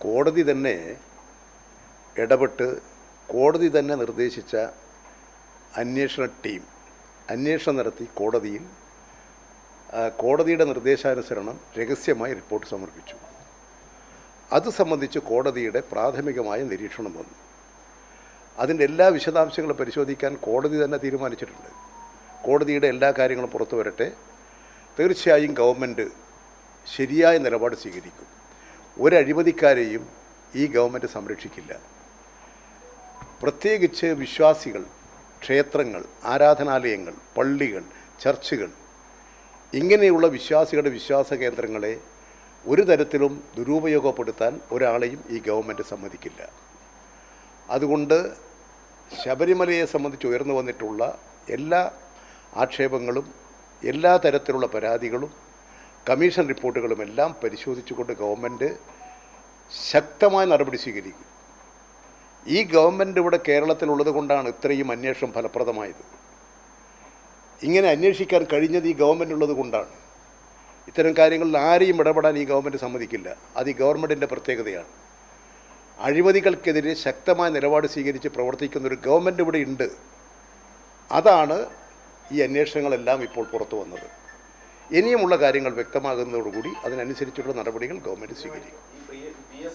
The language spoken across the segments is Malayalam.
കോടതി തന്നെ ഇടപെട്ട് കോടതി തന്നെ നിർദ്ദേശിച്ച അന്വേഷണ ടീം അന്വേഷണം നടത്തി കോടതിയിൽ കോടതിയുടെ നിർദ്ദേശാനുസരണം രഹസ്യമായി റിപ്പോർട്ട് സമർപ്പിച്ചു. അത് സംബന്ധിച്ച് കോടതിയുടെ പ്രാഥമികമായ നിരീക്ഷണം വന്നു. അതിന്റെ എല്ലാ വിശദാംശങ്ങളും പരിശോധിക്കാൻ കോടതി തന്നെ തീരുമാനിച്ചിട്ടുണ്ട്. കോടതിയുടെ എല്ലാ കാര്യങ്ങളും പുറത്തു വരട്ടെ. തീർച്ചയായും ഗവൺമെന്റ് ശരിയായ നിലപാട് സ്വീകരിക്കും. ഒരഴിമതിക്കാരെയും ഈ ഗവൺമെന്റ് സംരക്ഷിക്കില്ല. പ്രത്യേകിച്ച് വിശ്വാസികൾ ക്ഷേത്രങ്ങൾ ആരാധനാലയങ്ങൾ പള്ളികൾ ചർച്ചുകൾ ഇങ്ങനെയുള്ള വിശ്വാസികളുടെ വിശ്വാസ കേന്ദ്രങ്ങളെ ഒരു തരത്തിലും ദുരുപയോഗപ്പെടുത്താൻ ഒരാളെയും ഈ ഗവൺമെന്റ് സമ്മതിക്കില്ല. അതുകൊണ്ട് ശബരിമലയെ സംബന്ധിച്ച് ഉയർന്നു വന്നിട്ടുള്ള എല്ലാ ആക്ഷേപങ്ങളും എല്ലാ തരത്തിലുള്ള പരാതികളും കമ്മീഷൻ റിപ്പോർട്ടുകളുമെല്ലാം പരിശോധിച്ചുകൊണ്ട് ഗവൺമെന്റ് ശക്തമായ നടപടി സ്വീകരിക്കും. ഈ ഗവൺമെന്റ് ഇവിടെ കേരളത്തിലുള്ളത് കൊണ്ടാണ് ഇത്രയും അന്വേഷണം ഫലപ്രദമായത്. ഇങ്ങനെ അന്വേഷിക്കാൻ കഴിഞ്ഞത് ഈ ഗവൺമെന്റ് ഉള്ളത് കൊണ്ടാണ്. ഇത്തരം കാര്യങ്ങളിൽ ആരെയും ഇടപെടാൻ ഈ ഗവൺമെന്റ് സമ്മതിക്കില്ല. അത് ഈ ഗവൺമെന്റിന്റെ പ്രത്യേകതയാണ്. അഴിമതികൾക്കെതിരെ ശക്തമായ നിലപാട് സ്വീകരിച്ച് പ്രവർത്തിക്കുന്ന ഒരു ഗവൺമെന്റ് ഇവിടെ ഉണ്ട്. അതാണ് ഈ അന്വേഷണങ്ങളെല്ലാം ഇപ്പോൾ പുറത്തു വന്നത്. ഇനിയുമുള്ള കാര്യങ്ങൾ വ്യക്തമാകുന്നതോടുകൂടി അതിനനുസരിച്ചുള്ള നടപടികൾ ഗവൺമെന്റ് സ്വീകരിക്കും.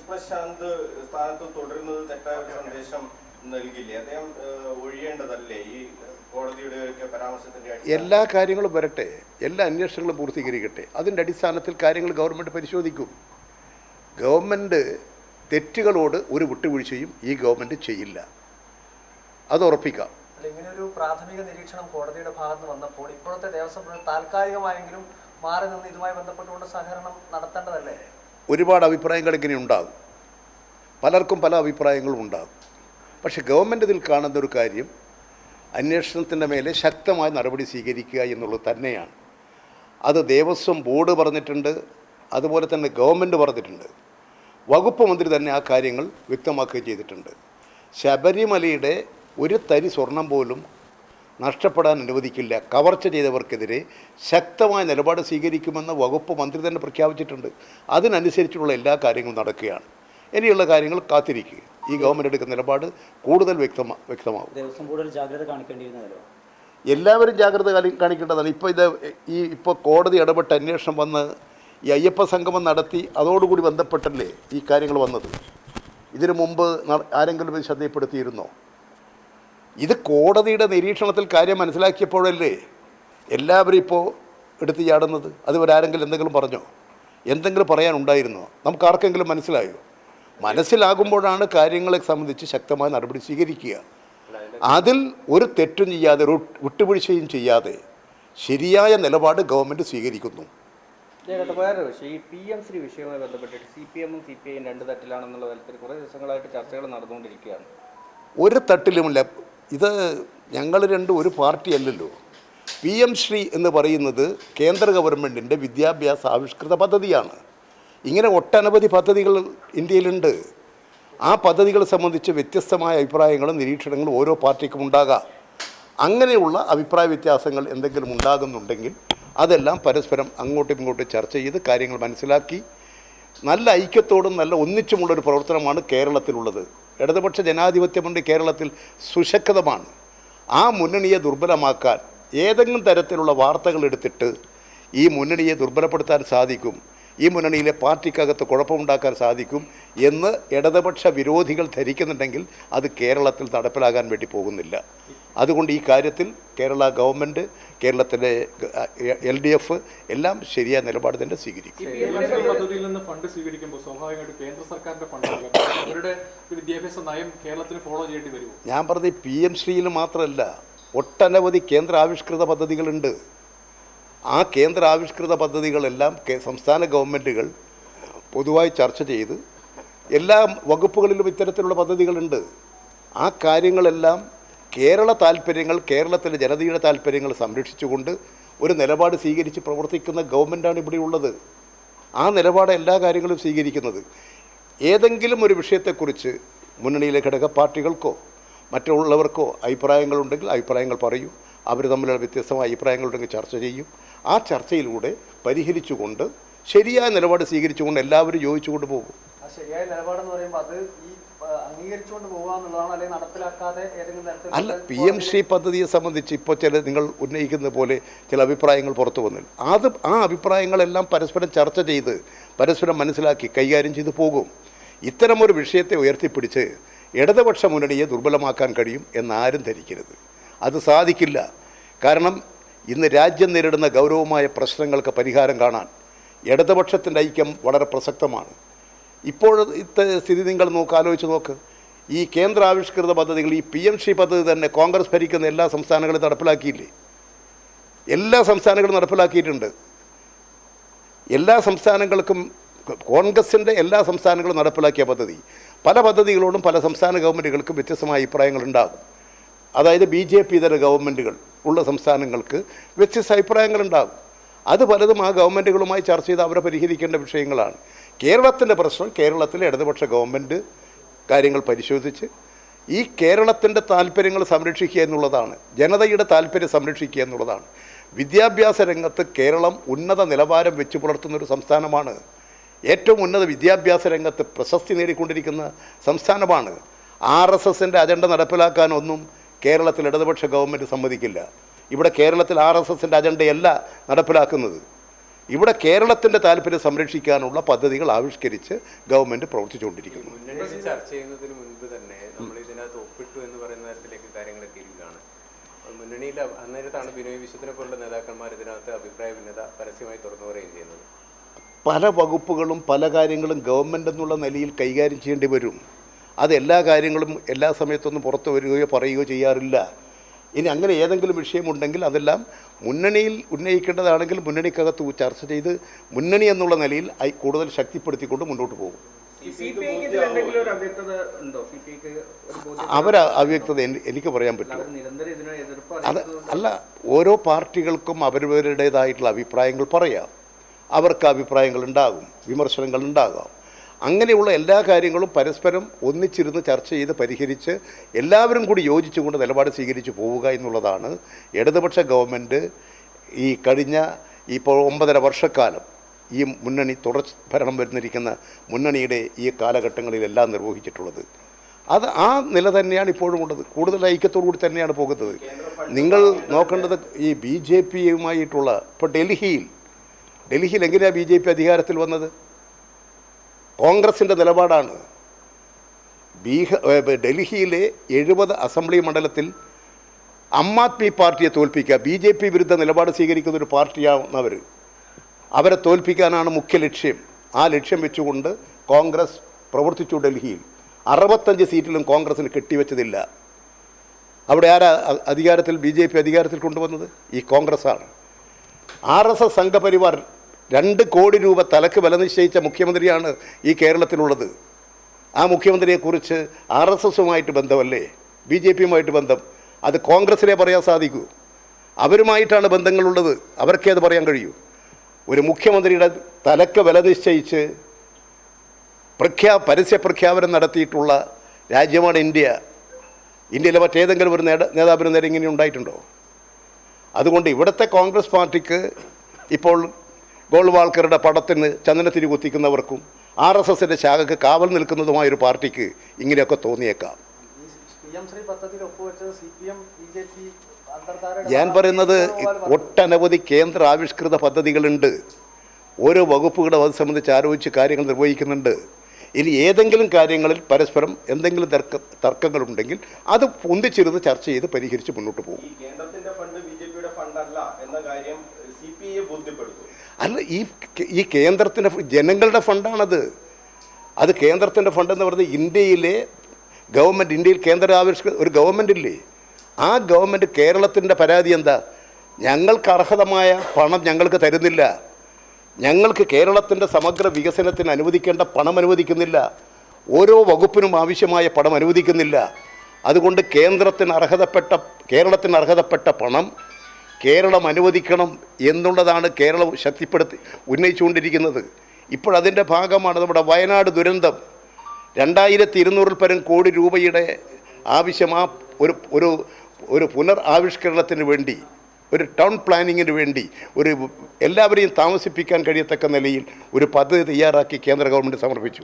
പ്രശാന്ത് സ്ഥാനത്ത് തുടരുന്നത് തെറ്റായ ഒരു സന്ദേശം നൽകില്ലേ? അദ്ദേഹം ഒഴിയേണ്ടതല്ലേ ഈ കോടതിയുടെ ഒക്കെ പരാമർശത്തിന്റെ എല്ലാ കാര്യങ്ങളും വരട്ടെ. എല്ലാ അന്വേഷണങ്ങളും പൂർത്തീകരിക്കട്ടെ. അതിന്റെ അടിസ്ഥാനത്തിൽ കാര്യങ്ങൾ ഗവൺമെന്റ് പരിശോധിക്കും. ഗവൺമെന്റ് തെറ്റുകളോട് ഒരു വിട്ടുവീഴ്ചയും ഈ ഗവൺമെന്റ് ചെയ്യില്ല. അത് ഉറപ്പിക്കാം. ഇങ്ങനെ ഒരു പ്രാഥമിക നിരീക്ഷണം കോടതിയുടെ ഭാഗത്ത് വന്നപ്പോൾ ഇപ്പോഴത്തെ ദേവസ്വം ബോർഡ് താൽക്കാലികമായെങ്കിലും മാറി നിന്ന് ഇതുമായി ബന്ധപ്പെട്ടുകൊണ്ട് സഹകരണം നടത്തേണ്ടതല്ലേ? ഒരുപാട് അഭിപ്രായങ്ങൾ ഇങ്ങനെ ഉണ്ടാകും. പലർക്കും പല അഭിപ്രായങ്ങളും ഉണ്ടാകും. പക്ഷേ ഗവൺമെന്റ് ഇതിൽ കാണുന്ന ഒരു കാര്യം അന്വേഷണത്തിന്റെ മേലെ ശക്തമായ നടപടി സ്വീകരിക്കുക എന്നുള്ളത് തന്നെയാണ്. അത് ദേവസ്വം ബോർഡ് പറഞ്ഞിട്ടുണ്ട് അതുപോലെ തന്നെ ഗവൺമെന്റ് പറഞ്ഞിട്ടുണ്ട്. വകുപ്പ് മന്ത്രി തന്നെ ആ കാര്യങ്ങൾ വ്യക്തമാക്കുകയും ചെയ്തിട്ടുണ്ട്. ശബരിമലയുടെ ഒരു തരി സ്വർണം പോലും നഷ്ടപ്പെടാൻ അനുവദിക്കില്ല. കവർച്ച ചെയ്തവർക്കെതിരെ ശക്തമായ നിലപാട് സ്വീകരിക്കുമെന്ന് വകുപ്പ് മന്ത്രി തന്നെ പ്രഖ്യാപിച്ചിട്ടുണ്ട്. അതിനനുസരിച്ചുള്ള എല്ലാ കാര്യങ്ങളും നടക്കുകയാണ്. ഇനിയുള്ള കാര്യങ്ങൾ കാത്തിരിക്കുക. ഈ ഗവൺമെന്റ് എടുക്കുന്ന നിലപാട് കൂടുതൽ വ്യക്തമാ വ്യക്തമാകും. ദേവസ്വം കൂടുതൽ ജാഗ്രത കാണിക്കേണ്ടിയിരുന്നല്ലോ എല്ലാവരും ജാഗ്രത കാണി- കാണിക്കേണ്ടതാണ്. ഇപ്പോൾ ഇത് ഈ ഇപ്പോൾ കോടതി ഇടപെട്ട് അന്വേഷണം വന്ന് ഈ അയ്യപ്പ സംഗമം നടത്തി അതോടുകൂടി ബന്ധപ്പെട്ടല്ലേ ഈ കാര്യങ്ങൾ വന്നത്? ഇതിനു മുമ്പ് ആരെങ്കിലും ഇത് ശ്രദ്ധയിൽപ്പെടുത്തിയിരുന്നോ? ഇത് കോടതിയുടെ നിരീക്ഷണത്തിൽ കാര്യം മനസ്സിലാക്കിയപ്പോഴല്ലേ എല്ലാവരും ഇപ്പോൾ എടുത്ത് ചാടുന്നത്? അതുവരെ ആരെങ്കിലും എന്തെങ്കിലും പറഞ്ഞോ? എന്തെങ്കിലും പറയാനുണ്ടായിരുന്നോ? നമുക്ക് ആർക്കെങ്കിലും മനസ്സിലായോ? മനസ്സിലാകുമ്പോഴാണ് കാര്യങ്ങളെ സംബന്ധിച്ച് ശക്തമായ നടപടി സ്വീകരിക്കുക. അതിൽ ഒരു തെറ്റും ചെയ്യാതെ ഒരു വിട്ടുവീഴ്ചയും ചെയ്യാതെ ശരിയായ നിലപാട് ഗവൺമെന്റ് സ്വീകരിക്കുന്നു. വിഷയം. ഈ പി എം ശ്രീ വിഷയവുമായി ബന്ധപ്പെട്ടിട്ട് സി പി എമ്മും സി പി ഐയും രണ്ട് തട്ടിലാണെന്നുള്ള തരത്തിൽ കുറേ ദിവസങ്ങളായിട്ട് ചർച്ചകൾ നടന്നുകൊണ്ടിരിക്കുകയാണ്. ഒരു തട്ടിലുമില്ല. ഇത് ഞങ്ങൾ രണ്ടും ഒരു പാർട്ടി അല്ലല്ലോ. പി എം ശ്രീ എന്ന് പറയുന്നത് കേന്ദ്ര ഗവൺമെന്റിന്റെ വിദ്യാഭ്യാസ ആവിഷ്കൃത പദ്ധതിയാണ്. ഇങ്ങനെ ഒട്ടനവധി പദ്ധതികൾ ഇന്ത്യയിലുണ്ട്. ആ പദ്ധതികളെ സംബന്ധിച്ച് വ്യത്യസ്തമായ അഭിപ്രായങ്ങളും നിരീക്ഷണങ്ങളും ഓരോ പാർട്ടിക്കും ഉണ്ടാകാം. അങ്ങനെയുള്ള അഭിപ്രായ വ്യത്യാസങ്ങൾ എന്തെങ്കിലും ഉണ്ടാകുന്നുണ്ടെങ്കിൽ അതെല്ലാം പരസ്പരം അങ്ങോട്ടും ഇങ്ങോട്ടും ചർച്ച ചെയ്ത് കാര്യങ്ങൾ മനസ്സിലാക്കി നല്ല ഐക്യത്തോടും നല്ല ഒന്നിച്ചുമുള്ളൊരു പ്രവർത്തനമാണ് കേരളത്തിലുള്ളത്. ഇടതുപക്ഷ ജനാധിപത്യമുണ്ട് കേരളത്തിൽ സുശക്തമാണ്. ആ മുന്നണിയെ ദുർബലമാക്കാൻ ഏതെങ്കിലും തരത്തിലുള്ള വാർത്തകൾ എടുത്തിട്ട് ഈ മുന്നണിയെ ദുർബലപ്പെടുത്താൻ സാധിക്കും ഈ മുന്നണിയിലെ പാർട്ടിക്കകത്ത് കുഴപ്പമുണ്ടാക്കാൻ സാധിക്കും എന്ന് ഇടതുപക്ഷ വിരോധികൾ ധരിക്കുന്നുണ്ടെങ്കിൽ അത് കേരളത്തിൽ നടപ്പിലാകാൻ വേണ്ടി പോകുന്നില്ല. അതുകൊണ്ട് ഈ കാര്യത്തിൽ കേരള ഗവൺമെന്റ് കേരളത്തിലെ എൽ ഡി എഫ് എല്ലാം ശരിയായ നിലപാട് തന്നെ സ്വീകരിക്കും. പദ്ധതിയിൽ നിന്ന് ഫണ്ട് സ്വീകരിക്കുമ്പോൾ സ്വാഭാവികമായിട്ട് കേന്ദ്ര സർക്കാരിന്റെ അവരുടെ വിദ്യാഭ്യാസ നയം കേരളത്തിന് ഫോളോ ചെയ്യേണ്ടി വരുമോ? ഞാൻ പറഞ്ഞ പി എം ശ്രീയിൽ മാത്രമല്ല ഒട്ടനവധി കേന്ദ്ര ആവിഷ്കൃത പദ്ധതികളുണ്ട്. ആ കേന്ദ്ര ആവിഷ്കൃത പദ്ധതികളെല്ലാം സംസ്ഥാന ഗവൺമെന്റുകൾ പൊതുവായി ചർച്ച ചെയ്ത് എല്ലാ വകുപ്പുകളിലും ഇത്തരത്തിലുള്ള പദ്ധതികളുണ്ട്. ആ കാര്യങ്ങളെല്ലാം കേരള താല്പര്യങ്ങൾ കേരളത്തിലെ ജനതയുടെ താല്പര്യങ്ങൾ സംരക്ഷിച്ചുകൊണ്ട് ഒരു നിലപാട് സ്വീകരിച്ച് പ്രവർത്തിക്കുന്ന ഗവൺമെന്റാണ് ഇവിടെ ഉള്ളത്. ആ നിലപാട് എല്ലാ കാര്യങ്ങളും സ്വീകരിക്കുന്നത്. ഏതെങ്കിലും ഒരു വിഷയത്തെക്കുറിച്ച് മുന്നണിയിലെ ഘടക പാർട്ടികൾക്കോ മറ്റുള്ളവർക്കോ അഭിപ്രായങ്ങളുണ്ടെങ്കിൽ അഭിപ്രായങ്ങൾ പറയും. അവർ തമ്മിലുള്ള വ്യത്യസ്തമായ അഭിപ്രായങ്ങളുണ്ടെങ്കിൽ ചർച്ച ചെയ്യും. ആ ചർച്ചയിലൂടെ പരിഹരിച്ചുകൊണ്ട് ശരിയായ നിലപാട് സ്വീകരിച്ചുകൊണ്ട് എല്ലാവരും യോജിച്ചുകൊണ്ട് പോകും. ശരിയായ നിലപാടെന്ന് പറയുമ്പോൾ അത് ഈ അംഗീകരിച്ചുകൊണ്ട് പോകുക എന്നുള്ളതാണ് അല്ലെങ്കിൽ നടപ്പിലാക്കാതെ ഏതെങ്കിലും തരത്തിൽ അല്ല പി എം ശ്രീ പദ്ധതിയെ സംബന്ധിച്ച് ഇപ്പോൾ ചില നിങ്ങൾ ഉന്നയിക്കുന്ന പോലെ ചില അഭിപ്രായങ്ങൾ പുറത്തു വന്നു അത് ആ അഭിപ്രായങ്ങളെല്ലാം പരസ്പരം ചർച്ച ചെയ്ത് പരസ്പരം മനസ്സിലാക്കി കൈകാര്യം ചെയ്തു പോകും. ഇത്തരമൊരു വിഷയത്തെ ഉയർത്തിപ്പിടിച്ച് ഇടതുപക്ഷ മുന്നണിയെ ദുർബലമാക്കാൻ കഴിയും എന്നാരും ധരിക്കരുത്. അത് സാധിക്കില്ല. കാരണം ഇന്ന് രാജ്യം നേരിടുന്ന ഗൗരവമായ പ്രശ്നങ്ങൾക്ക് പരിഹാരം കാണാൻ ഇടതുപക്ഷത്തിന്റെ ഐക്യം വളരെ പ്രസക്തമാണ്. ഇപ്പോഴത്തെ സ്ഥിതി നിങ്ങൾ നോക്ക് ആലോചിച്ച് നോക്ക്. ഈ കേന്ദ്രാവിഷ്കൃത പദ്ധതികൾ ഈ പി എം ശ്രീ പദ്ധതി തന്നെ കോൺഗ്രസ് ഭരിക്കുന്ന എല്ലാ സംസ്ഥാനങ്ങളും നടപ്പിലാക്കിയില്ലേ? എല്ലാ സംസ്ഥാനങ്ങളും നടപ്പിലാക്കിയിട്ടുണ്ട്. എല്ലാ സംസ്ഥാനങ്ങൾക്കും കോൺഗ്രസിന്റെ എല്ലാ സംസ്ഥാനങ്ങളും നടപ്പിലാക്കിയ പദ്ധതി. പല പദ്ധതികളോടും പല സംസ്ഥാന ഗവൺമെന്റുകൾക്കും വ്യത്യസ്തമായ അഭിപ്രായങ്ങൾ ഉണ്ടാകും. അതായത് ബി ജെ പി ഇതര ഗവൺമെന്റുകൾ ഉള്ള സംസ്ഥാനങ്ങൾക്ക് വ്യത്യസ്ത അഭിപ്രായങ്ങൾ ഉണ്ടാകും. അത് പലതും ആ ഗവൺമെന്റുകളുമായി ചർച്ച ചെയ്ത് അവരെ പരിഹരിക്കേണ്ട വിഷയങ്ങളാണ്. കേരളത്തിന്റെ പ്രശ്നം കേരളത്തിലെ ഇടതുപക്ഷ ഗവൺമെന്റ് കാര്യങ്ങൾ പരിശോധിച്ച് ഈ കേരളത്തിന്റെ താല്പര്യങ്ങൾ സംരക്ഷിക്കുക എന്നുള്ളതാണ് ജനതയുടെ താല്പര്യം സംരക്ഷിക്കുക എന്നുള്ളതാണ്. വിദ്യാഭ്യാസ രംഗത്ത് കേരളം ഉന്നത നിലവാരം വെച്ച് പുലർത്തുന്ന ഒരു സംസ്ഥാനമാണ്. ഏറ്റവും ഉന്നത വിദ്യാഭ്യാസ രംഗത്ത് പ്രശസ്തി നേടിക്കൊണ്ടിരിക്കുന്ന സംസ്ഥാനമാണ്. ആർ എസ് എസിന്റെ അജണ്ട നടപ്പിലാക്കാനൊന്നും കേരളത്തിൽ ഇടതുപക്ഷ ഗവൺമെന്റ് സമ്മതിക്കില്ല. ഇവിടെ കേരളത്തിൽ ആർ എസ് എസിന്റെ അജണ്ടയല്ല നടപ്പിലാക്കുന്നത്. ഇവിടെ കേരളത്തിന്റെ താല്പര്യം സംരക്ഷിക്കാനുള്ള പദ്ധതികൾ ആവിഷ്കരിച്ച് ഗവൺമെന്റ് പ്രവർത്തിച്ചുകൊണ്ടിരിക്കുന്നു. ചർച്ച ചെയ്യുന്നതിന് മുൻപ് തന്നെ നമ്മൾ ഇതിനകത്ത് ഒപ്പിട്ടു എന്ന് പറയുന്ന തരത്തിലേക്ക് കാര്യങ്ങളൊക്കെ ഇരിക്കുകയാണ് മുന്നണിയിൽ അന്നേരത്താണ് ബിനോയ് വിശ്വത്തിനെ പോലുള്ള നേതാക്കന്മാർ ഇതിനകത്ത് അഭിപ്രായ ഭിന്നത പരസ്യമായി തുറന്നു പറയുകയും ചെയ്യുന്നത്. പല വകുപ്പുകളും പല കാര്യങ്ങളും ഗവൺമെന്റ് എന്നുള്ള നിലയിൽ കൈകാര്യം ചെയ്യേണ്ടി വരും. അത് എല്ലാ കാര്യങ്ങളും എല്ലാ സമയത്തൊന്നും പുറത്തു വരികയോ പറയുകയോ ചെയ്യാറില്ല. ഇനി അങ്ങനെ ഏതെങ്കിലും വിഷയമുണ്ടെങ്കിൽ അതെല്ലാം മുന്നണിയിൽ ഉന്നയിക്കേണ്ടതാണെങ്കിൽ മുന്നണിക്കകത്ത് ചർച്ച ചെയ്ത് മുന്നണി എന്നുള്ള നിലയിൽ കൂടുതൽ ശക്തിപ്പെടുത്തിക്കൊണ്ട് മുന്നോട്ട് പോകും. അവർ അവ്യക്തത എനിക്ക് പറയാൻ പറ്റും അത് അല്ല ഓരോ പാർട്ടികൾക്കും അവരവരുടേതായിട്ടുള്ള അഭിപ്രായങ്ങൾ പറയാം. അവർക്ക് അഭിപ്രായങ്ങൾ ഉണ്ടാകും വിമർശനങ്ങൾ ഉണ്ടാകാം. അങ്ങനെയുള്ള എല്ലാ കാര്യങ്ങളും പരസ്പരം ഒന്നിച്ചിരുന്ന് ചർച്ച ചെയ്ത് പരിഹരിച്ച് എല്ലാവരും കൂടി യോജിച്ചുകൊണ്ട് നിലപാട് സ്വീകരിച്ച് പോവുക എന്നുള്ളതാണ് ഇടതുപക്ഷ ഗവൺമെന്റ് ഈ കഴിഞ്ഞ ഇപ്പോൾ ഒമ്പതര വർഷക്കാലം ഈ മുന്നണി തുടർ ഭരണം വരുന്നിരിക്കുന്ന മുന്നണിയുടെ ഈ കാലഘട്ടങ്ങളിലെല്ലാം നിർവഹിച്ചിട്ടുള്ളത്. അത് ആ നില തന്നെയാണ് ഇപ്പോഴും ഉള്ളത്. കൂടുതൽ ഐക്യത്തോടു കൂടി തന്നെയാണ് പോകുന്നത്. നിങ്ങൾ നോക്കേണ്ടത് ഈ ബി ജെ പിയുമായിട്ടുള്ള ഇപ്പോൾ ഡൽഹിയിൽ ഡൽഹിയിൽ എങ്ങനെയാണ് ബി ജെ പി അധികാരത്തിൽ വന്നത്? കോൺഗ്രസിന്റെ നിലപാടാണ്. ബീഹാർ ഡൽഹിയിലെ എഴുപത് അസംബ്ലി മണ്ഡലത്തിൽ ആം ആദ്മി പാർട്ടിയെ തോൽപ്പിക്കുക ബി ജെ പി വിരുദ്ധ നിലപാട് സ്വീകരിക്കുന്ന ഒരു പാർട്ടിയാണ് അവരെ തോൽപ്പിക്കാനാണ് മുഖ്യ ലക്ഷ്യം. ആ ലക്ഷ്യം വെച്ചുകൊണ്ട് കോൺഗ്രസ് പ്രവർത്തിച്ചു ഡൽഹിയിൽ. അറുപത്തഞ്ച് സീറ്റിലും കോൺഗ്രസിന് കെട്ടിവെച്ചതില്ല. അവിടെ ആരാ അധികാരത്തിൽ ബി ജെ പി അധികാരത്തിൽ കൊണ്ടുവന്നത്? ഈ കോൺഗ്രസ്സാണ് ആർ എസ് എസ് സംഘപരിവാർ രണ്ട് കോടി രൂപ തലക്ക് വില നിശ്ചയിച്ച മുഖ്യമന്ത്രിയാണ് ഈ കേരളത്തിലുള്ളത്. ആ മുഖ്യമന്ത്രിയെക്കുറിച്ച് ആർ എസ് എസുമായിട്ട് ബന്ധമല്ലേ? ബി ജെ പിയുമായിട്ട് ബന്ധം. അത് കോൺഗ്രസിനെ പറയാൻ സാധിക്കൂ. അവരുമായിട്ടാണ് ബന്ധങ്ങളുള്ളത്. അവർക്കേ അത് പറയാൻ കഴിയൂ. ഒരു മുഖ്യമന്ത്രിയുടെ തലക്ക് വില നിശ്ചയിച്ച് പ്രഖ്യാ പരസ്യ പ്രഖ്യാപനം നടത്തിയിട്ടുള്ള രാജ്യമാണ് ഇന്ത്യ. ഇന്ത്യയിലെ മറ്റേതെങ്കിലും ഒരു നേട നേതാവിന് നേരെ ഇങ്ങനെ ഉണ്ടായിട്ടുണ്ടോ? അതുകൊണ്ട് ഇവിടുത്തെ കോൺഗ്രസ് പാർട്ടിക്ക് ഇപ്പോൾ ഗോൾവാൾക്കറുടെ പടത്തിന് ചന്ദനത്തിരി കുത്തിക്കുന്നവർക്കും ആർ എസ് എസിന്റെ ശാഖക്ക് കാവൽ നിൽക്കുന്നതുമായ ഒരു പാർട്ടിക്ക് ഇങ്ങനെയൊക്കെ തോന്നിയേക്കാം. ഞാൻ പറയുന്നത് ഒട്ടനവധി കേന്ദ്ര ആവിഷ്കൃത പദ്ധതികളുണ്ട്. ഓരോ വകുപ്പുകളും അത് സംബന്ധിച്ച് ആലോചിച്ച് കാര്യങ്ങൾ നിർവഹിക്കുന്നുണ്ട്. ഇനി ഏതെങ്കിലും കാര്യങ്ങളിൽ പരസ്പരം എന്തെങ്കിലും തർക്ക തർക്കങ്ങളുണ്ടെങ്കിൽ അത് ഒന്നിച്ചിരുന്ന് ചർച്ച ചെയ്ത് പരിഹരിച്ച് മുന്നോട്ട് പോകും. കേന്ദ്രത്തിന്റെ ഫണ്ട് ഫണ്ടല്ല എന്ന കാര്യം അല്ല ഈ ഈ കേന്ദ്രത്തിന്റെ ജനങ്ങളുടെ ഫണ്ടാണത്. അത് കേന്ദ്രത്തിന്റെ ഫണ്ടെന്ന് പറയുന്നത് ഇന്ത്യയിലെ ഗവൺമെന്റ് ഇന്ത്യയിൽ കേന്ദ്ര ആവിഷ്ക ഒരു ഗവൺമെന്റ് ഇല്ലേ? ആ ഗവൺമെന്റ് കേരളത്തിന്റെ പരാതി എന്താ? ഞങ്ങൾക്ക് അർഹതമായ പണം ഞങ്ങൾക്ക് തരുന്നില്ല. ഞങ്ങൾക്ക് കേരളത്തിന്റെ സമഗ്ര വികസനത്തിന് അനുവദിക്കേണ്ട പണം അനുവദിക്കുന്നില്ല. ഓരോ വകുപ്പിനും ആവശ്യമായ പണം അനുവദിക്കുന്നില്ല. അതുകൊണ്ട് കേന്ദ്രത്തിന് അർഹതപ്പെട്ട കേരളത്തിന് അർഹതപ്പെട്ട പണം കേരളം അനുവദിക്കണം എന്നുള്ളതാണ് കേരളം ശക്തിപ്പെടുത്തി ഉന്നയിച്ചുകൊണ്ടിരിക്കുന്നത്. ഇപ്പോഴതിന്റെ ഭാഗമാണ് നമ്മുടെ വയനാട് ദുരന്തം. രണ്ടായിരത്തി ഇരുന്നൂറിൽ പരം കോടി രൂപയുടെ ആവശ്യം ആ ഒരു ഒരു ഒരു പുനർ ആവിഷ്കരണത്തിന് വേണ്ടി ഒരു ടൗൺ പ്ലാനിങ്ങിന് വേണ്ടി ഒരു എല്ലാവരെയും താമസിപ്പിക്കാൻ കഴിയത്തക്ക നിലയിൽ ഒരു പദ്ധതി തയ്യാറാക്കി കേന്ദ്ര ഗവൺമെന്റ് സമർപ്പിച്ചു.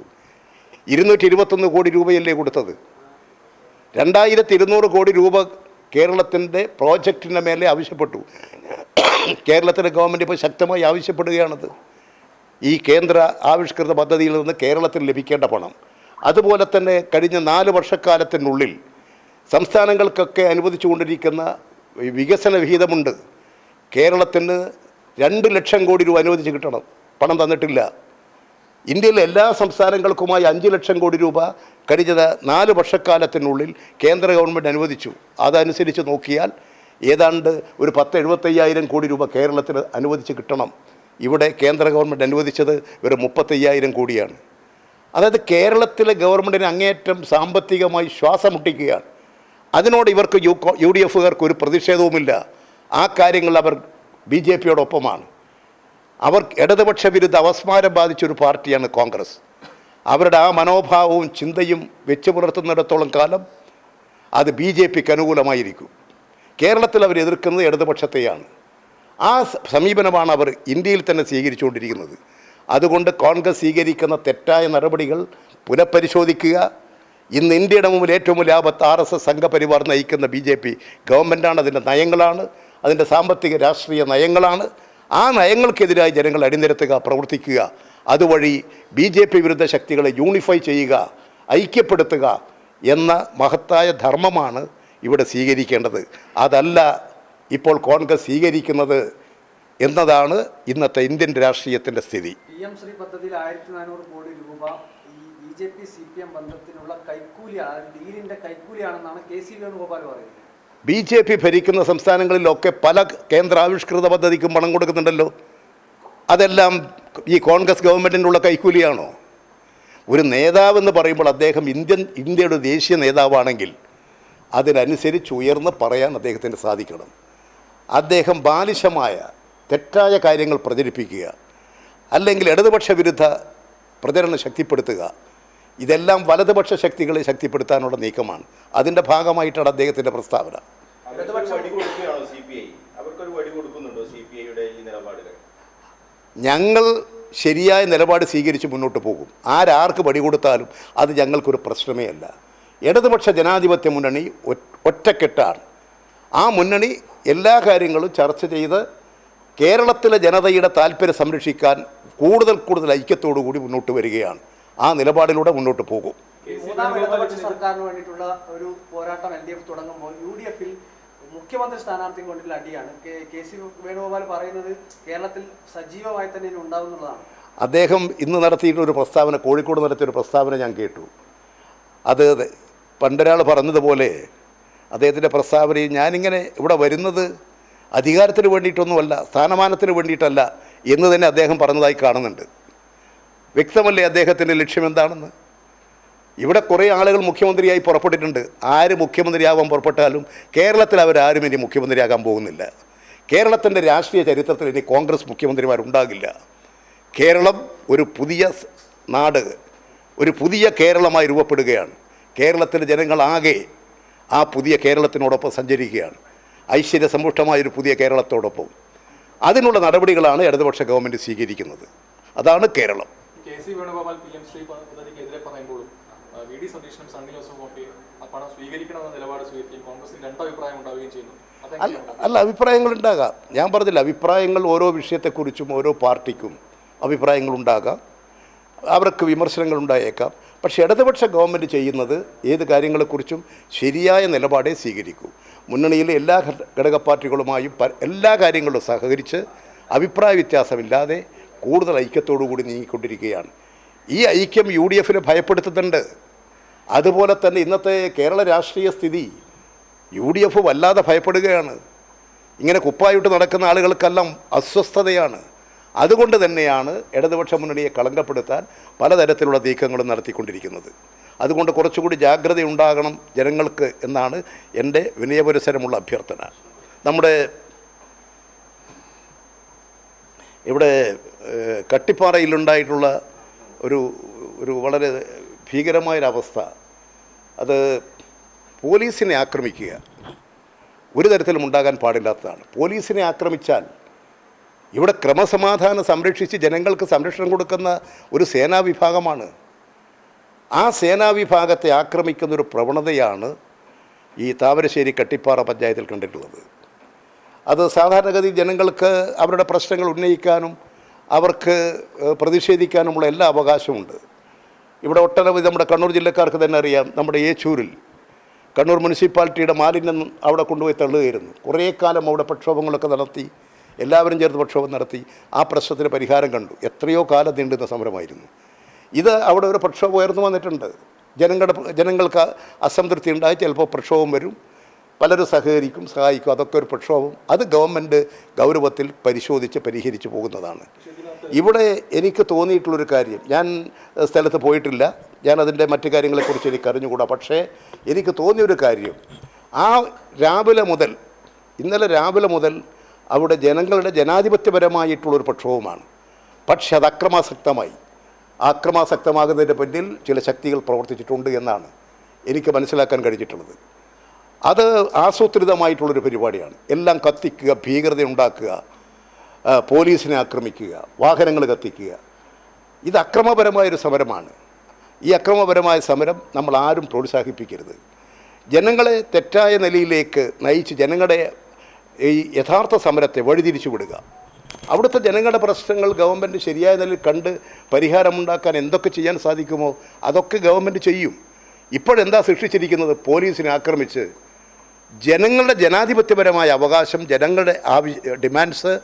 ഇരുന്നൂറ്റി ഇരുപത്തൊന്ന് കോടി രൂപയല്ലേ കൊടുത്തത്? രണ്ടായിരത്തി ഇരുന്നൂറ് കോടി രൂപ കേരളത്തിന്റെ പ്രോജക്റ്റിന്റെ മേലെ ആവശ്യപ്പെട്ടു. കേരളത്തിലെ ഗവൺമെന്റ് ഇപ്പോൾ ശക്തമായി ആവശ്യപ്പെടുകയാണത്. ഈ കേന്ദ്ര ആവിഷ്കൃത പദ്ധതിയിൽ നിന്ന് കേരളത്തിന് ലഭിക്കേണ്ട പണം. അതുപോലെ തന്നെ കഴിഞ്ഞ നാല് വർഷക്കാലത്തിനുള്ളിൽ സംസ്ഥാനങ്ങൾക്കൊക്കെ അനുവദിച്ചുകൊണ്ടിരിക്കുന്ന വികസന വിഹിതമുണ്ട്. കേരളത്തിന് രണ്ട് ലക്ഷം കോടി രൂപ അനുവദിച്ച് കിട്ടണം. പണം തന്നിട്ടില്ല. ഇന്ത്യയിലെ എല്ലാ സംസ്ഥാനങ്ങൾക്കുമായി അഞ്ച് ലക്ഷം കോടി രൂപ കഴിഞ്ഞ നാല് വർഷക്കാലത്തിനുള്ളിൽ കേന്ദ്ര ഗവൺമെന്റ് അനുവദിച്ചു. അതനുസരിച്ച് നോക്കിയാൽ ഏതാണ്ട് ഒരു പത്ത് എഴുപത്തയ്യായിരം കോടി രൂപ കേരളത്തിന് അനുവദിച്ച് കിട്ടണം. ഇവിടെ കേന്ദ്ര ഗവൺമെന്റ് അനുവദിച്ചത് വെറും മുപ്പത്തയ്യായിരം കോടിയാണ്. അതായത് കേരളത്തിലെ ഗവൺമെന്റിന് അങ്ങേയറ്റം സാമ്പത്തികമായി ശ്വാസം മുട്ടിക്കുകയാണ് അതിനോട് ഇവർക്ക് യു യു ഡി എഫുകാർക്ക് ഒരു പ്രതിഷേധവുമില്ല. ആ കാര്യങ്ങൾ അവർ ബി ജെ പിയോടൊപ്പമാണ്. അവർ ഇടതുപക്ഷ വിരുദ്ധ അവസ്മാരം ബാധിച്ചൊരു പാർട്ടിയാണ് കോൺഗ്രസ്. അവരുടെ ആ മനോഭാവവും ചിന്തയും വെച്ചു പുലർത്തുന്നിടത്തോളം കാലം അത് ബി ജെ പിക്ക് അനുകൂലമായിരിക്കും. കേരളത്തിൽ അവർ എതിർക്കുന്നത് ഇടതുപക്ഷത്തെയാണ്. ആ സമീപനമാണ് അവർ ഇന്ത്യയിൽ തന്നെ സ്വീകരിച്ചുകൊണ്ടിരിക്കുന്നത്. അതുകൊണ്ട് കോൺഗ്രസ് സ്വീകരിക്കുന്ന തെറ്റായ നടപടികൾ പുനഃപരിശോധിക്കുക. ഇന്ന് ഇന്ത്യയുടെ മുമ്പിൽ ഏറ്റവും വലിയ ആപത്ത് ആർ എസ് എസ് സംഘപരിവാർ നയിക്കുന്ന ബി ജെ പി ഗവൺമെന്റാണ് അതിന്റെ നയങ്ങളാണ്. അതിന്റെ സാമ്പത്തിക രാഷ്ട്രീയ നയങ്ങളാണ്. ആ നയങ്ങൾക്കെതിരായി ജനങ്ങൾ അണിനിരത്തുക പ്രവർത്തിക്കുക. അതുവഴി ബി ജെ പി വിരുദ്ധ ശക്തികളെ യൂണിഫൈ ചെയ്യുക ഐക്യപ്പെടുത്തുക എന്ന മഹത്തായ ധർമ്മമാണ് ഇവിടെ സ്വീകരിക്കേണ്ടത്. അതല്ല ഇപ്പോൾ കോൺഗ്രസ് സ്വീകരിക്കുന്നത് എന്നതാണ് ഇന്നത്തെ ഇന്ത്യൻ രാഷ്ട്രീയത്തിന്റെ സ്ഥിതി. പി ശ്രീ പദ്ധതിയിൽ ആയിരത്തി നാനൂറ് കോടി രൂപ ഈ B J P C P M ബന്ധത്തിനുള്ള കൈക്കൂലിയാണ് ഡീലിന്റെ കൈക്കൂലിയാണെന്നാണ് കെ സി വേണുഗോപാൽ പറയുന്നത്. ബി ജെ പി ഭരിക്കുന്ന സംസ്ഥാനങ്ങളിലൊക്കെ പല കേന്ദ്രാവിഷ്കൃത പദ്ധതിക്കും പണം കൊടുക്കുന്നുണ്ടല്ലോ. അതെല്ലാം ഈ കോൺഗ്രസ് ഗവൺമെന്റിനുള്ള കൈക്കൂലിയാണോ? ഒരു നേതാവെന്ന് പറയുമ്പോൾ അദ്ദേഹം ഇന്ത്യൻ ഇന്ത്യയുടെ ദേശീയ നേതാവാണെങ്കിൽ അതിനനുസരിച്ച് ഉയർന്ന് പറയാൻ അദ്ദേഹത്തിന് സാധിക്കണം. അദ്ദേഹം ബാലിശമായ തെറ്റായ കാര്യങ്ങൾ പ്രചരിപ്പിക്കുക അല്ലെങ്കിൽ ഇടതുപക്ഷ വിരുദ്ധ പ്രചരണം ശക്തിപ്പെടുത്തുക ഇതെല്ലാം വലതുപക്ഷ ശക്തികളെ ശക്തിപ്പെടുത്താനുള്ള നീക്കമാണ്. അതിന്റെ ഭാഗമായിട്ടാണ് അദ്ദേഹത്തിന്റെ പ്രസ്താവന. വടി കൊടുക്കുകയാണോ സി പി ഐ അവർക്കൊരു വടി കൊടുക്കുന്നുണ്ടോ സി പി ഐയുടെ ഈ നിലപാടുകൾ? ഞങ്ങൾ ശരിയായ നിലപാട് സ്വീകരിച്ച് മുന്നോട്ട് പോകും. ആരാർക്ക് പടി കൊടുത്താലും അത് ഞങ്ങൾക്കൊരു പ്രശ്നമേ അല്ല. ഇടതുപക്ഷ ജനാധിപത്യ മുന്നണി ഒറ്റക്കെട്ടാണ്. ആ മുന്നണി എല്ലാ കാര്യങ്ങളും ചർച്ച ചെയ്ത് കേരളത്തിലെ ജനതയുടെ താല്പര്യം സംരക്ഷിക്കാൻ കൂടുതൽ കൂടുതൽ ഐക്യത്തോടു കൂടി മുന്നോട്ട് വരികയാണ്. ആ നിലപാടിലൂടെ മുന്നോട്ട് പോകും. ഈ മൂന്നാം ഇടതുപക്ഷ സർക്കാരിന് വേണ്ടിയിട്ടുള്ള ഒരു പോരാട്ടം എൽ ഡി എഫ് തുടങ്ങുമ്പോൾ യു ഡി എഫിൽ മുഖ്യമന്ത്രി സ്ഥാനാർത്ഥി കൊണ്ടുള്ള അടിയാണ്. കെ- സി വേണുഗോപാൽ പറയുന്നത് കേരളത്തിൽ സജീവമായി തന്നെ ഇനി ഉണ്ടാവുന്നുള്ളതാണ് അദ്ദേഹം ഇന്ന് നടത്തിയിട്ടുള്ള ഒരു പ്രസ്താവന കോഴിക്കോട് നടത്തിയ ഒരു പ്രസ്താവന ഞാൻ കേട്ടു. അത് പണ്ടൊരാൾ പറഞ്ഞതുപോലെ അദ്ദേഹത്തിന്റെ പ്രസ്താവനയിൽ ഞാനിങ്ങനെ ഇവിടെ വരുന്നത് അധികാരത്തിന് വേണ്ടിയിട്ടൊന്നുമല്ല സ്ഥാനമാനത്തിന് വേണ്ടിയിട്ടല്ല എന്ന് തന്നെ അദ്ദേഹം പറഞ്ഞതായി കാണുന്നുണ്ട്. വ്യക്തമല്ലേ അദ്ദേഹത്തിന്റെ ലക്ഷ്യം എന്താണെന്ന്? ഇവിടെ കുറേ ആളുകൾ മുഖ്യമന്ത്രിയായി പുറപ്പെട്ടിട്ടുണ്ട്. ആര് മുഖ്യമന്ത്രിയാവാൻ പുറപ്പെട്ടാലും കേരളത്തിൽ അവരാരും ഇനി മുഖ്യമന്ത്രിയാകാൻ പോകുന്നില്ല. കേരളത്തിന്റെ രാഷ്ട്രീയ ചരിത്രത്തിൽ ഇനി കോൺഗ്രസ് മുഖ്യമന്ത്രിമാരുണ്ടാകില്ല. കേരളം ഒരു പുതിയ നാട് ഒരു പുതിയ കേരളമായി രൂപപ്പെടുകയാണ്. കേരളത്തിലെ ജനങ്ങളാകെ ആ പുതിയ കേരളത്തിനോടൊപ്പം സഞ്ചരിക്കുകയാണ്. ഐശ്വര്യസമ്പുഷ്ടമായ ഒരു പുതിയ കേരളത്തോടൊപ്പം. അതിനുള്ള നടപടികളാണ് ഇടതുപക്ഷ ഗവൺമെന്റ് സ്വീകരിക്കുന്നത്. അതാണ് കേരളം. വേണുഗോപാൽ വി സതീശനും സണ്ണി ജോസഫും ഒക്കെ ആ പണം സ്വീകരിക്കണമെന്ന നിലപാട് സ്വീകരിക്കുകയും കോൺഗ്രസിൽ രണ്ടഭിപ്രായം ഉണ്ടാവുകയും ചെയ്യുന്നു. അല്ല അഭിപ്രായങ്ങൾ ഉണ്ടാകാം. ഞാൻ പറഞ്ഞില്ല അഭിപ്രായങ്ങൾ ഓരോ വിഷയത്തെക്കുറിച്ചും ഓരോ പാർട്ടിക്കും അഭിപ്രായങ്ങൾ ഉണ്ടാകാം. അവർക്ക് വിമർശനങ്ങൾ ഉണ്ടായേക്കാം. പക്ഷേ ഇടതുപക്ഷ ഗവൺമെന്റ് ചെയ്യുന്നത് ഏത് കാര്യങ്ങളെക്കുറിച്ചും ശരിയായ നിലപാടേ സ്വീകരിക്കൂ. മുന്നണിയിലെ എല്ലാ ഘടക പാർട്ടികളുമായും എല്ലാ കാര്യങ്ങളും സഹകരിച്ച് അഭിപ്രായ വ്യത്യാസമില്ലാതെ കൂടുതൽ ഐക്യത്തോടു കൂടി നീങ്ങിക്കൊണ്ടിരിക്കുകയാണ്. ഈ ഐക്യം യു ഡി എഫിനെ ഭയപ്പെടുത്തുന്നുണ്ട്. അതുപോലെ തന്നെ ഇന്നത്തെ കേരള രാഷ്ട്രീയ സ്ഥിതി യു ഡി എഫ് വല്ലാതെ ഭയപ്പെടുകയാണ്. ഇങ്ങനെ കുപ്പായിട്ട് നടക്കുന്ന ആളുകൾക്കെല്ലാം അസ്വസ്ഥതയാണ്. അതുകൊണ്ട് തന്നെയാണ് ഇടതുപക്ഷ മുന്നണിയെ കളങ്കപ്പെടുത്താൻ പലതരത്തിലുള്ള നീക്കങ്ങളും നടത്തിക്കൊണ്ടിരിക്കുന്നത്. അതുകൊണ്ട് കുറച്ചുകൂടി ജാഗ്രത ഉണ്ടാകണം ജനങ്ങൾക്ക് എന്നാണ് എന്റെ വിനയപുരസരമുള്ള അഭ്യർത്ഥന. നമ്മുടെ ഇവിടെ കട്ടിപ്പാറയിലുണ്ടായിട്ടുള്ള ഒരു ഒരു വളരെ ഭീകരമായൊരവസ്ഥ. അത് പോലീസിനെ ആക്രമിക്കുക. ഒരു തരത്തിലും ഉണ്ടാകാൻ പാടില്ലാത്തതാണ്. പോലീസിനെ ആക്രമിച്ചാൽ ഇവിടെ ക്രമസമാധാനം സംരക്ഷിച്ച് ജനങ്ങൾക്ക് സംരക്ഷണം കൊടുക്കുന്ന ഒരു സേനാ വിഭാഗമാണ് ആ സേനാ വിഭാഗത്തെ ആക്രമിക്കുന്ന ഒരു പ്രവണതയാണ് ഈ താമരശ്ശേരി കട്ടിപ്പാറ പഞ്ചായത്തിൽ കണ്ടിട്ടുള്ളത്. അത് സാധാരണഗതി ജനങ്ങൾക്ക് അവരുടെ പ്രശ്നങ്ങൾ ഉന്നയിക്കാനും അവർക്ക് പ്രതിഷേധിക്കാനുമുള്ള എല്ലാ അവകാശമുണ്ട്. ഇവിടെ ഒട്ടനവധി നമ്മുടെ കണ്ണൂർ ജില്ലക്കാർക്ക് തന്നെ അറിയാം നമ്മുടെ ഏച്ചൂരിൽ. കണ്ണൂർ മുനിസിപ്പാലിറ്റിയുടെ മാലിന്യം അവിടെ കൊണ്ടുപോയി തള്ളുകയായിരുന്നു. കുറേ കാലം അവിടെ പ്രക്ഷോഭങ്ങളൊക്കെ നടത്തി എല്ലാവരും ചേർത്ത് പ്രക്ഷോഭം നടത്തി ആ പ്രശ്നത്തിന് പരിഹാരം കണ്ടു. എത്രയോ കാലം നീണ്ടുന്ന സമരമായിരുന്നു. ഇത് അവിടെ ഒരു പ്രക്ഷോഭം ഉയർന്നു വന്നിട്ടുണ്ട്. ജനങ്ങളുടെ ജനങ്ങൾക്ക് അസംതൃപ്തി ഉണ്ടായി ചിലപ്പോൾ പ്രക്ഷോഭം വരും. പലരും സഹകരിക്കും സഹായിക്കും. അതൊക്കെ ഒരു പ്രക്ഷോഭം. അത് ഗവൺമെന്റ് ഗൗരവത്തിൽ പരിശോധിച്ച് പരിഹരിച്ചു പോകുന്നതാണ്. ഇവിടെ എനിക്ക് തോന്നിയിട്ടുള്ളൊരു കാര്യം. ഞാൻ സ്ഥലത്ത് പോയിട്ടില്ല. ഞാൻ അതിന്റെ മറ്റു കാര്യങ്ങളെക്കുറിച്ച് എനിക്ക് അറിഞ്ഞുകൂടാ. പക്ഷേ എനിക്ക് തോന്നിയൊരു കാര്യം. ആ രാവിലെ മുതൽ ഇന്നലെ രാവിലെ മുതൽ അവിടെ ജനങ്ങളുടെ ജനാധിപത്യപരമായിട്ടുള്ളൊരു പക്ഷവുമാണ് പക്ഷെ അത് അക്രമാസക്തമായി. അക്രമാസക്തമാകുന്നതിന്റെ പിന്നിൽ ചില ശക്തികൾ പ്രവർത്തിച്ചിട്ടുണ്ട് എന്നാണ് എനിക്ക് മനസ്സിലാക്കാൻ കഴിഞ്ഞിട്ടുള്ളത്. അത് ആസൂത്രിതമായിട്ടുള്ളൊരു പരിപാടിയാണ്. എല്ലാം കത്തിക്കുക ഭീകരത ഉണ്ടാക്കുക പോലീസിനെ ആക്രമിക്കുക വാഹനങ്ങൾ കത്തിക്കുക. ഇത് അക്രമപരമായൊരു സമരമാണ്. ഈ അക്രമപരമായ സമരം നമ്മൾ ആരും പ്രോത്സാഹിപ്പിക്കരുത്. ജനങ്ങളെ തെറ്റായ നിലയിലേക്ക് നയിച്ച് ജനങ്ങളുടെ ഈ യഥാർത്ഥ സമരത്തെ വഴിതിരിച്ചു വിടുക. അവിടുത്തെ ജനങ്ങളുടെ പ്രശ്നങ്ങൾ ഗവൺമെന്റ് ശരിയായ നിലയിൽ കണ്ട് പരിഹാരമുണ്ടാക്കാൻ എന്തൊക്കെ ചെയ്യാൻ സാധിക്കുമോ അതൊക്കെ ഗവൺമെന്റ് ചെയ്യും. ഇപ്പോഴെന്താ സൃഷ്ടിച്ചിരിക്കുന്നത്? പോലീസിനെ ആക്രമിച്ച് ജനങ്ങളുടെ ജനാധിപത്യപരമായ അവകാശം ജനങ്ങളുടെ ആവശ്യ ഡിമാൻഡ്സ്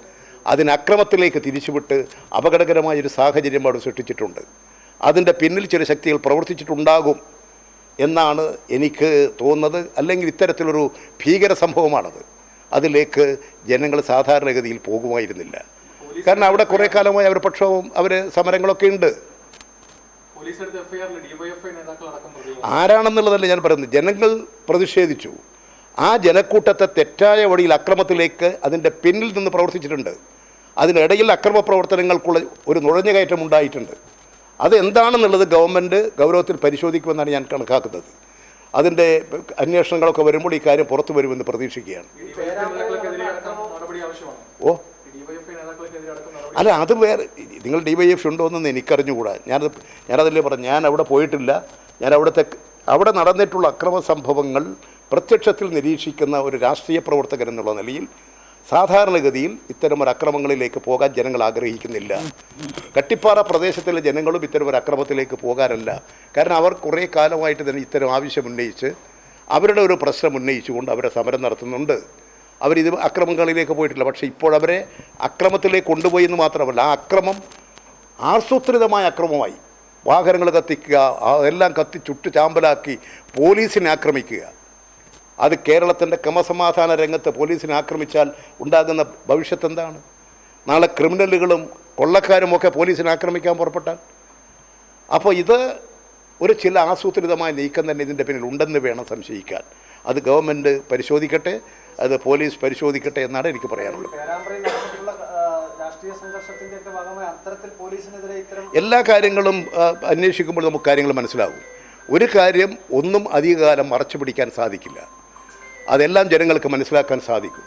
അതിന് അക്രമത്തിലേക്ക് തിരിച്ചുവിട്ട് അപകടകരമായൊരു സാഹചര്യം അവിടെ സൃഷ്ടിച്ചിട്ടുണ്ട്. അതിന്റെ പിന്നിൽ ചില ശക്തികൾ പ്രവർത്തിച്ചിട്ടുണ്ടാകും എന്നാണ് എനിക്ക് തോന്നുന്നത്. അല്ലെങ്കിൽ ഇത്തരത്തിലൊരു ഭീകര സംഭവമാണത്. അതിലേക്ക് ജനങ്ങൾ സാധാരണഗതിയിൽ പോകുമായിരുന്നില്ല. കാരണം അവിടെ കുറേ കാലമായി അവർ പക്ഷവും അവർ സമരങ്ങളൊക്കെ ഉണ്ട്. ആരാണെന്നുള്ളതല്ല ഞാൻ പറയുന്നത്. ജനങ്ങൾ പ്രതിഷേധിച്ചു. ആ ജനക്കൂട്ടത്തെ തെറ്റായ വഴിയിൽ അക്രമത്തിലേക്ക് അതിന്റെ പിന്നിൽ നിന്ന് പ്രവർത്തിച്ചിട്ടുണ്ട്. അതിനിടയിൽ അക്രമ പ്രവർത്തനങ്ങൾക്കുള്ള ഒരു നുഴഞ്ഞുകയറ്റം ഉണ്ടായിട്ടുണ്ട്. അതെന്താണെന്നുള്ളത് ഗവൺമെന്റ് ഗൗരവത്തിൽ പരിശോധിക്കുമെന്നാണ് ഞാൻ കണക്കാക്കുന്നത്. അതിന്റെ അന്വേഷണങ്ങളൊക്കെ വരുമ്പോൾ ഈ കാര്യം പുറത്തു വരുമെന്ന് പ്രതീക്ഷിക്കുകയാണ്. ഓ. അല്ല അത് വേറെ നിങ്ങൾ ഡി വൈ എഫ് ഉണ്ടോ എന്നൊന്നും എനിക്കറിഞ്ഞുകൂടാ. ഞാനത് ഞാനതല്ലേ പറഞ്ഞു ഞാൻ അവിടെ പോയിട്ടില്ല. ഞാൻ അവിടുത്തെ അവിടെ നടന്നിട്ടുള്ള അക്രമ സംഭവങ്ങൾ പ്രത്യക്ഷത്തിൽ നിരീക്ഷിക്കുന്ന ഒരു രാഷ്ട്രീയ പ്രവർത്തകൻ എന്നുള്ള നിലയിൽ സാധാരണഗതിയിൽ ഇത്തരം ഒരു അക്രമങ്ങളിലേക്ക് പോകാൻ ജനങ്ങൾ ആഗ്രഹിക്കുന്നില്ല. കട്ടിപ്പാറ പ്രദേശത്തിലെ ജനങ്ങളും ഇത്തരം ഒരു അക്രമത്തിലേക്ക് പോകാനല്ല. കാരണം അവർ കുറേ കാലമായിട്ട് തന്നെ ഇത്തരം ആവശ്യം ഉന്നയിച്ച് അവരുടെ ഒരു പ്രശ്നം ഉന്നയിച്ചുകൊണ്ട് അവരെ സമരം നടത്തുന്നുണ്ട്. അവരിത് അക്രമങ്ങളിലേക്ക് പോയിട്ടില്ല. പക്ഷേ ഇപ്പോൾ അവരെ അക്രമത്തിലേക്ക് കൊണ്ടുപോയി എന്ന് മാത്രമല്ല ആ അക്രമം ആസൂത്രിതമായ അക്രമമായി. വാഹനങ്ങൾ കത്തിക്കുക അതെല്ലാം കത്തി ചുട്ടു ചാമ്പലാക്കി പോലീസിനെ ആക്രമിക്കുക. അത് കേരളത്തിന്റെ ക്രമസമാധാന രംഗത്ത് പോലീസിനെ ആക്രമിച്ചാൽ ഉണ്ടാകുന്ന ഭവിഷ്യത്ത് എന്താണ്? നാളെ ക്രിമിനലുകളും കൊള്ളക്കാരുമൊക്കെ പോലീസിനെ ആക്രമിക്കാൻ പുറപ്പെട്ടാൽ? അപ്പോൾ ഇത് ഒരു ചില ആസൂത്രിതമായ നീക്കം തന്നെ ഇതിന്റെ പിന്നിൽ ഉണ്ടെന്ന് വേണം സംശയിക്കാൻ. അത് ഗവൺമെന്റ് പരിശോധിക്കട്ടെ അത് പോലീസ് പരിശോധിക്കട്ടെ എന്നാണ് എനിക്ക് പറയാനുള്ളത്. എല്ലാ കാര്യങ്ങളും അന്വേഷിക്കുമ്പോൾ നമുക്ക് കാര്യങ്ങൾ മനസ്സിലാകും. ഒരു കാര്യം ഒന്നും അധികകാലം മറച്ചു പിടിക്കാൻ സാധിക്കില്ല. അതെല്ലാം ജനങ്ങൾക്ക് മനസ്സിലാക്കാൻ സാധിക്കും.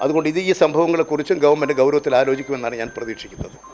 അതുകൊണ്ട് ഇത് ഈ സംഭവങ്ങളെക്കുറിച്ചും ഗവൺമെന്റ് ഗൗരവത്തിൽ ആലോചിക്കുമെന്നാണ് ഞാൻ പ്രതീക്ഷിക്കുന്നത്.